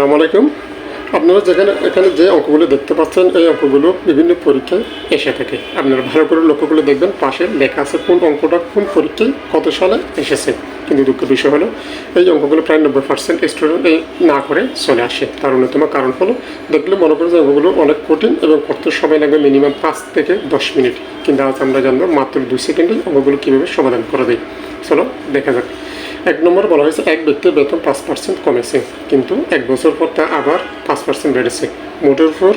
আসসালামু আলাইকুম। আপনারা যেখানে এখানে যে অঙ্কগুলো দেখতে পাচ্ছেন, এই অঙ্কগুলো বিভিন্ন পরীক্ষায় এসে থাকে। আপনারা ভালো করে লক্ষ্য করে দেখবেন, পাশে লেখা আছে কোন অঙ্কটা কোন পরীক্ষায় কত সালে এসেছে। কিন্তু দুঃখের বিষয় হলো, এই অঙ্কগুলো প্রায় নব্বই পার্সেন্ট স্টুডেন্ট না করে চলে আসে। তার অন্যতম কারণ হলো, দেখলে মনে করে যে অঙ্কগুলো অনেক কঠিন এবং করতে সময় লাগবে মিনিমাম পাঁচ থেকে দশ মিনিট। কিন্তু আজ আমরা জানব মাত্র দুই সেকেন্ডে অঙ্কগুলো কীভাবে সমাধান করে দেয় চলো, দেখা যাক। এক নম্বর বলা হয়েছে এক ব্যক্তির বেতন পাঁচ পার্সেন্ট কমেছে। কিন্তু এক বছর পর তা আবার পাঁচ পার্সেন্ট বেড়েছে। মোটের উপর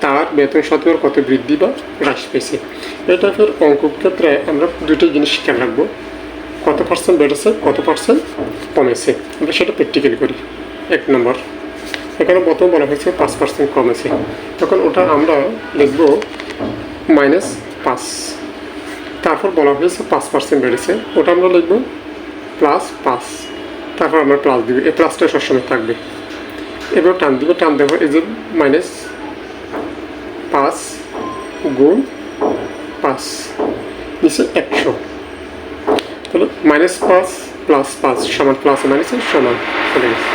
তার বেতন শতকরা কত বৃদ্ধি বা হ্রাস পেয়েছে। এটা ফের অঙ্ক ক্ষেত্রে আমরা দুটো জিনিস খেয়াল রাখব। কত পার্সেন্ট বেড়েছে, কত পার্সেন্ট কমেছে? আমরা সেটা প্র্যাকটিক্যালি করি। এক নম্বর, এখানে প্রথম বলা হয়েছে পাঁচ পার্সেন্ট কমেছে। তখন ওটা আমরা লিখব মাইনাস পাঁচ। তারপর বলা হয়েছে পাঁচ পার্সেন্ট বেড়েছে। ওটা আমরা লিখব প্লাস পাঁচ তারপর আমরা প্লাস দিব। এই প্লাসটা সবসময় থাকবে। এবার টান দিব। টান দেবো এই যে মাইনাস পাঁচ গুণ পাঁচ। নিচে একশো। তাহলে মাইনাস পাঁচ প্লাস পাঁচ সমান প্লাস মাইনাসে সমান চলে গেছে।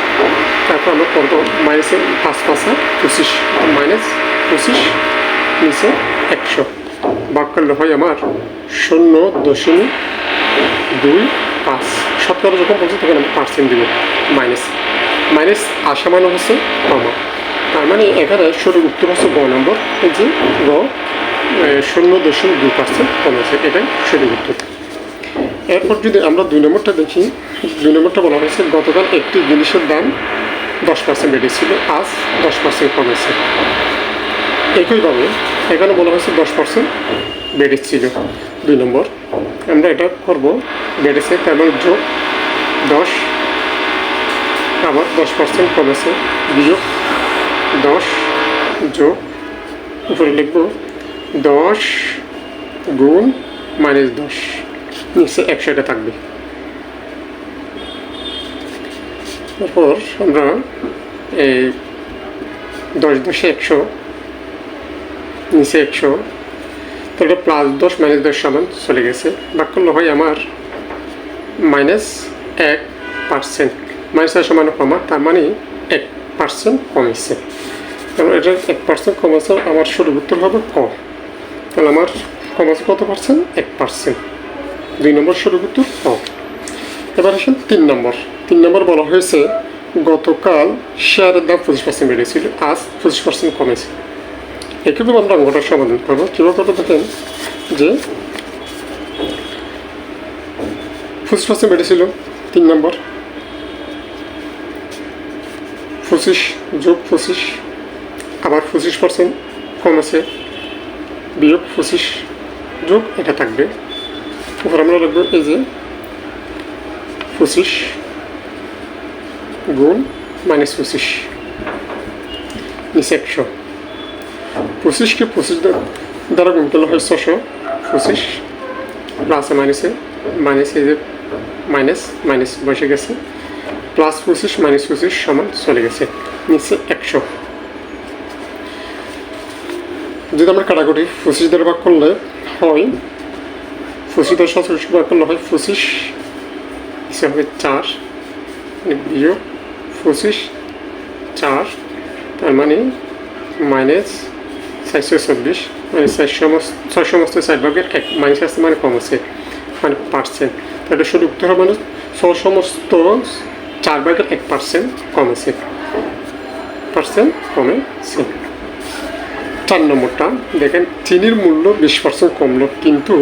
তারপর আমরা করব মাইনাসে পাঁচ, পাঁচা পঁচিশ। মাইনাস পঁচিশ, নিচে একশো। বাক করলে হয় আমার শূন্য দশমিক দুই শতকরা যখন বলছি তখন আমি পার্সেন্ট দিব। মাইনাস। মাইনাস আসা মানে হচ্ছে কমা তার মানে এখানে সঠিক উত্তর হচ্ছে গ নম্বর। যে গ শূন্য দশমিক দুই পার্সেন্ট কমেছে এটাই সঠিক উত্তর। এরপর যদি আমরা দুই নম্বরটা দেখি, দুই নম্বরটা বলা হয়েছে, গতকাল একটি জিনিসের দাম দশ পার্সেন্ট বেড়েছিল, আজ দশ পার্সেন্ট কমেছে একইভাবে এখানে বলা হয়েছে দশ পার্সেন্ট বেড়েছিল। দুই নম্বর। আমরা এটা করব বেড়েছে তার যোগ দশ। আবার দশ পার্সেন্ট কমেছে বিয়োগ দশ যোগ, উপরে লিখব দশ গুণ মাইনাস দশ। নিচে একশো এটা থাকবে। তারপর আমরা এই দশ দশে একশো, নিচে একশো তাহলে প্লাস দশ মাইনাস দশ সমান চলে গেছে। বাক করলে হয় আমার মাইনাস এক পার্সেন্ট মাইনাস এক সমান কমা, তার মানে এক পার্সেন্ট কমেছে। কারণ এটা এক পার্সেন্ট কমেছে, আমার সঠিক উত্তর হবে কম তাহলে আমার কমেছে কত পার্সেন্ট এক পার্সেন্ট দুই নম্বর সঠিক উত্তর কম এবার আসেন তিন নম্বর। তিন নম্বর বলা হয়েছে, গতকাল শেয়ারের দাম পঁচিশ পার্সেন্ট বেড়েছিল, আজ পঁচিশ পার্সেন্ট কমেছে। একইভাবে আমরা অঙ্কটার সমাধান করব। কীভাবে দেখেন যে পার্সেন্ট বেড়েছিল তিন নম্বর। পঁচিশ যোগ পঁচিশ আবার পঁচিশ পার্সেন্ট কমেছে বিয়োগ পঁচিশ যোগ এটা থাকবে। এবার আমরা রাখব এই যে পঁচিশ গুণ মাইনাস পঁচিশ নিচে পঁচিশকে পঁচিশ দ্বারা- গুণ করলে হয় ছশো পঁচিশ। প্লাসে মাইনাসে, মাইনাস এই যে মাইনাস মাইনাস বসে গেছে। প্লাস পঁচিশ, মাইনাস পঁচিশ সমান চলে গেছে, নিচে একশো। যদি আমরা কাটাকুটি পঁচিশ দ্বারা ভাগ করলে হয়, পঁচিশ দ্বারা সচরাচর ভাগ করলে হয় পঁচিশ, নিচে হবে চার মানে বিয়োগ পঁচিশ, চার, তার মানে মাইনাস চারশো চব্বিশ মানে ছয় সমস্ত চার ভাগের এক মাইনাস আছে মানে কম আছে মানে পার্সেন্ট তাহলে শুধু উত্তর হবে ছয় সমস্ত চার ভাগের এক পার্সেন্ট কমেছে পার্সেন্ট কমেছে চার নম্বরটা, দেখেন, চিনির মূল্য বিশ পার্সেন্ট কমলো কিন্তু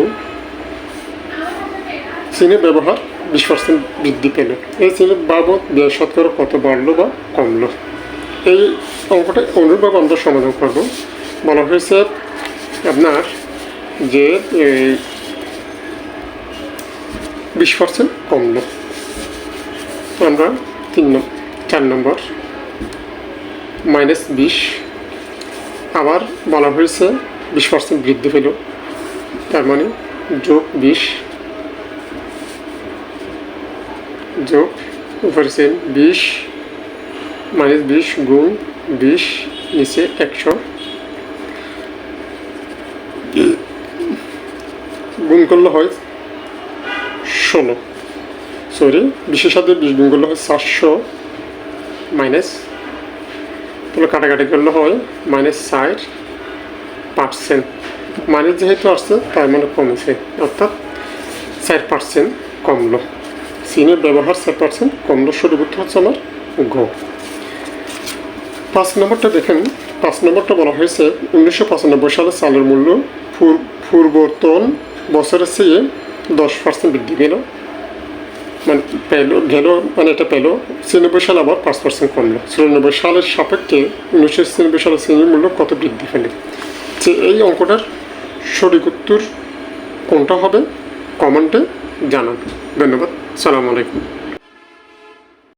চিনির ব্যবহার বিশ পার্সেন্ট বৃদ্ধি পেল। এই চিনির বাবদ ব্যয় শতকরা কত বাড়লো বা কমলো? এই অঙ্কটা অনুরূপভাবে আমরা সমাধান করব। বলা হয়েছে আপনার যে বিশ পার্সেন্ট কমলো আমরা তিন চার নম্বর, মাইনাস বিশ, আবার বলা হয়েছে বিশ পার্সেন্ট বৃদ্ধি পেল। তার মানে যোগ বিশ, যোগ সেম বিশ, মাইনাস বিশ গুণ বিশ, নিচে একশো গুণ করলে হয় ষোলো। সরি বিশের সাথে বিশ গুণ করলে হয় চারশো মাইনাস তাহলে কাটাকাটি করলে হয় মাইনাস ষাট পার্সেন্ট মাইনাস যেহেতু আসছে, তার মানে কমেছে, অর্থাৎ ষাট পার্সেন্ট কমলো। সিনের ব্যবহার ষাট পার্সেন্ট কমলো সঠিক হচ্ছে আমার? ঘ পাঁচ নম্বরটা দেখেন, পাঁচ নম্বরটা বলা হয়েছে, উনিশশো পঁচানব্বই সালে চালের মূল্য পূর- পূর্বতন বছরের চেয়ে দশ পার্সেন্ট বৃদ্ধি পেল। মানে পেল, গেল মানে এটা পেল, ছিয়ানব্বই সালে আবার পাঁচ পার্সেন্ট কমলো। চুরানব্বই সালের সাপেক্ষে উনিশশো ছিয়ানব্বই সালের শ্রেণির মূল্য কত বৃদ্ধি পেলে? যে এই অঙ্কটার সঠিক উত্তর কোনটা হবে? কমেন্টে জানান। ধন্যবাদ। সালাম আলাইকুম।